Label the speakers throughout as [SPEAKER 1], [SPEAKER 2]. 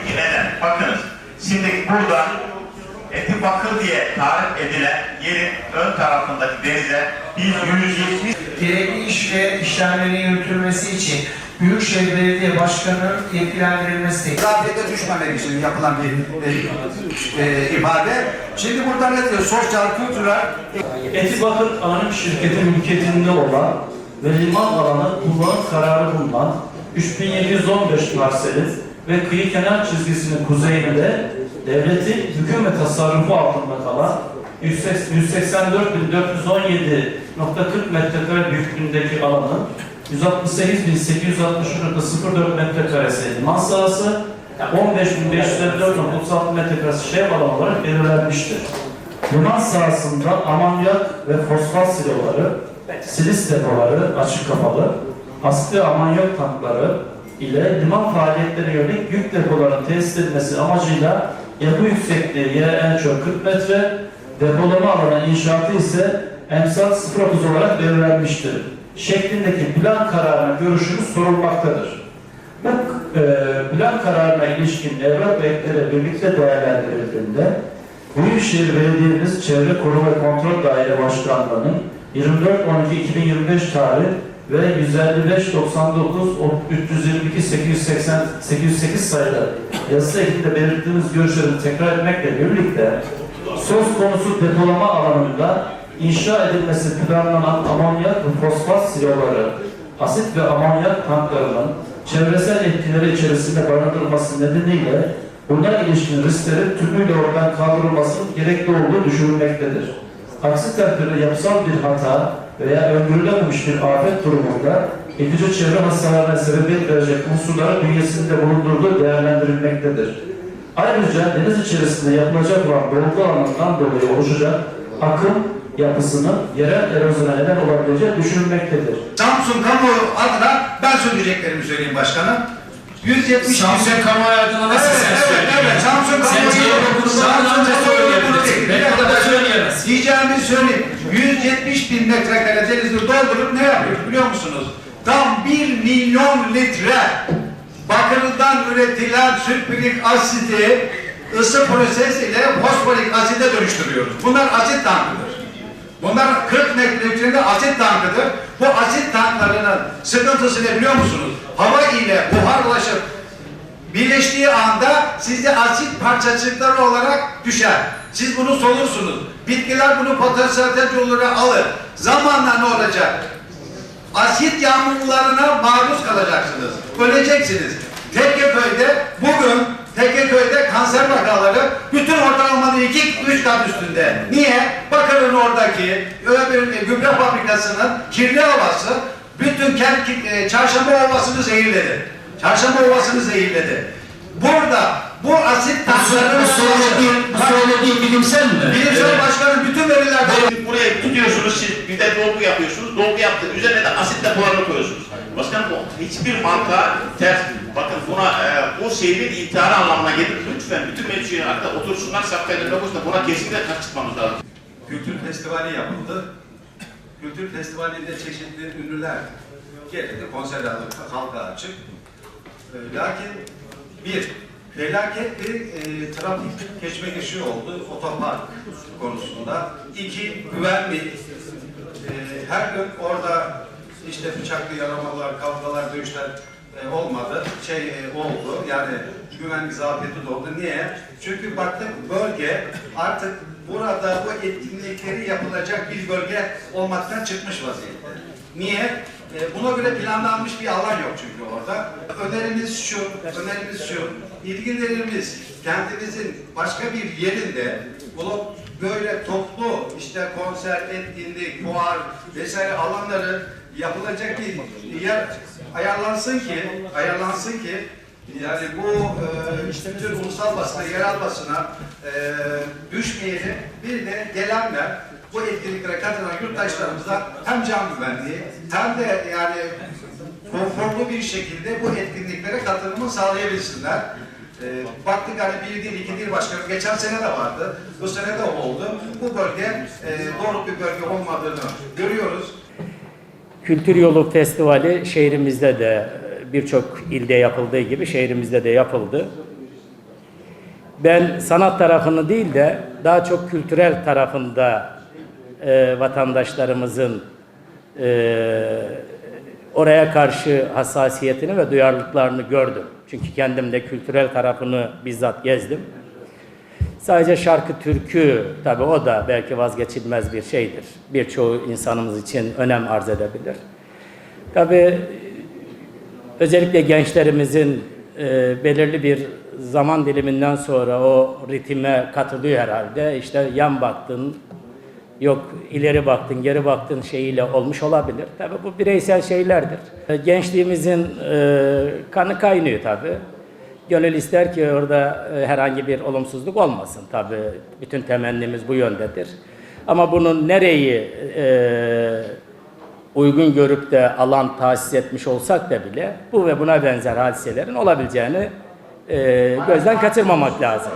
[SPEAKER 1] Çünkü neden? Bakınız, şimdi burada Eti Bakır diye tarif edilen yerin ön tarafındaki denize biz 170
[SPEAKER 2] gerekli iş ve işlemlerin yürütülmesi için Büyükşehir Belediye Başkanı'nın yetkilendirilmesi
[SPEAKER 3] Zafiyete düşmemek için yapılan bir e, e, ifade. Şimdi burada ne diyor? Sosyal, kültürel,
[SPEAKER 4] Eti Bakır Anonim Şirketi mülkiyetinde olan ve liman alanı kullanım kararı bulunan 3715 parselin ve kıyı kenar çizgisinin kuzeyinde devletin hüküm ve tasarrufu altında kalan 184.417.40 metrekare büyüklüğündeki alanın 168.863.04 metrekaresi liman sahası, 15.554.36 metrekaresi şehir alanı olarak belirlenmiştir. Liman sahasında amonyak ve fosfat siloları, silis depoları açık kapalı, asitli amonyak tankları ile liman faaliyetlerine yönelik yük depolarının tesis edilmesi amacıyla yapı yüksekliği yere en çok 40 metre, depolama alanı inşaatı ise emsal 030 olarak belirlenmiştir. Şeklindeki plan kararına görüşümüz sorulmaktadır. Bu e, plan kararına ilişkin evrak ve ekleri birlikte değerlendirildiğinde Büyükşehir Belediye'miz Çevre Koruma ve Kontrol Daire Başkanlığı'nın 24-12-2025 tarih ve 155-99 322 880 808 sayılı yazısı ekinde belirttiğimiz görüşleri tekrar etmekle birlikte söz konusu depolama alanında inşa edilmesi planlanan amonyak ve fosfat siloları, asit ve amonyak tanklarının çevresel etkileri içerisinde barındırılması nedeniyle buna ilişkin risklerin tümüyle oradan kaldırılmasının gerekli olduğu düşünülmektedir. Aksi takdirde yapısal bir hata veya öngörülememiş bir afet durumunda itici çevre hasarlarına sebebiyet verecek unsurların bünyesinde bulundurduğu değerlendirilmektedir. Ayrıca deniz içerisinde yapılacak olan dolgu alanından dolayı oluşacak akım yapısının yerel erozyona neden olabileceği düşünülmektedir.
[SPEAKER 3] Samsun kamuoyu adına ben söyleyeceklerimi söyleyeyim başkanım. 170
[SPEAKER 5] Samsun kamuoyu adına nasıl
[SPEAKER 3] Evet,
[SPEAKER 5] sen
[SPEAKER 3] evet,
[SPEAKER 5] söylüyorsun?
[SPEAKER 3] evet. Samsun
[SPEAKER 5] CHP grubundan
[SPEAKER 3] Samsun değil.
[SPEAKER 5] söyleyebilirsin.
[SPEAKER 3] Bir
[SPEAKER 5] Ben
[SPEAKER 3] ben
[SPEAKER 5] söyleyemezsin.
[SPEAKER 3] Diyeceğimi söyleyeyim. 170 bin metrekare denizi doldurup ne yapıyoruz biliyor musunuz? Tam 1 milyon litre bakırdan üretilen sülfürik asidi ısı prosesiyle fosforik aside dönüştürüyoruz. Bunlar asit tankıdır. Bunlar 40 metreküpünde asit tankıdır. Bu asit tanklarının sıkıntısı ne biliyor musunuz? Hava ile buharlaşıp birleştiği anda sizde asit parçacıkları olarak düşer. Siz bunu solursunuz. Bitkiler bunu fotosentez yoluyla alır. Zamanla ne olacak? Asit yağmurlarına maruz kalacaksınız. Öleceksiniz. Tekkeköy'de bugün Tekkeköy'de kanser vakaları bütün ortalamanın iki üç kat üstünde. Niye? Bakır'ın oradaki gübre fabrikasının kirli havası bütün kent, e, çarşamba ovasını zehirledi. Çarşamba ovasını zehirledi. Burada bu asit
[SPEAKER 5] söylediğin, bu söylediğin bilimsel mi?
[SPEAKER 3] Bilimsel başkanın bütün veriler
[SPEAKER 1] Şimdi buraya tutuyorsunuz siz bir de dolgu yapıyorsunuz. Dolgu yaptığı üzerine de asit depolarını koyuyorsunuz. Başkanım bu hiçbir marka ters. Bakın buna e, bu şehrin intiharı anlamına gelir. Lütfen bütün meclis hatta otursunlar saflarında da buna kesinlikle karşı çıkmamız lazım.
[SPEAKER 3] Kültür festivali yapıldı. Kültür festivalinde çeşitli ünlüler geldi, konserler halka açık. Ee, lakin bir, felaket bir e, trafik geçmekişi oldu otopark konusunda. İki, güvenlik. Ee, her gün orada işte bıçaklı yaramalar, kavgalar, dövüşler e, olmadı. Şey e, oldu. Yani güvenlik zafiyeti de oldu. Niye? Çünkü baktık bölge artık burada bu etkinlikleri yapılacak bir bölge olmaktan çıkmış vaziyette. Niye? E, buna göre planlanmış bir alan yok çünkü orada. Önerimiz şu, önerimiz şu. İlgilerimiz kentimizin başka bir yerinde bu böyle toplu işte konser, etkinlik, fuar vesaire alanları yapılacak bir yer ayarlansın ki ayarlansın ki yani bu e, işte bütün ulusal basına, yerel basına e, düşmeyelim. Bir de gelenler bu etkinliklere katılan yurttaşlarımıza hem can güvenliği hem de yani konforlu bir şekilde bu etkinliklere katılımı sağlayabilsinler. E, baktık hani bir değil, iki değil başkanım. Geçen sene de vardı. Bu sene de oldu. Bu bölge e, doğru bir bölge olmadığını görüyoruz.
[SPEAKER 6] Kültür Yolu Festivali şehrimizde de birçok ilde yapıldığı gibi şehrimizde de yapıldı. ben sanat tarafını değil de daha çok kültürel tarafında e, vatandaşlarımızın e, oraya karşı hassasiyetini ve duyarlılıklarını gördüm. Çünkü kendim de kültürel tarafını bizzat gezdim. Sadece şarkı, türkü tabii o da belki vazgeçilmez bir şeydir. Birçoğu insanımız için önem arz edebilir. Tabii özellikle gençlerimizin e, belirli bir zaman diliminden sonra o ritme katılıyor herhalde. İşte yan baktın, yok ileri baktın, geri baktın şeyiyle olmuş olabilir. Tabii bu bireysel şeylerdir. E, Gençliğimizin e, kanı kaynıyor tabii. Gönül ister ki orada e, herhangi bir olumsuzluk olmasın tabii. Bütün temennimiz bu yöndedir. Ama bunun nereyi uygun görüp de alan tahsis etmiş olsak da bile bu ve buna benzer hadiselerin olabileceğini gözden kaçırmamak lazım.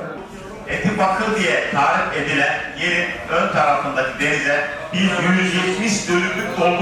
[SPEAKER 1] Eti Bakır diye tarif edilen yerin ön tarafındaki denize bir 170 dönümlük dolgu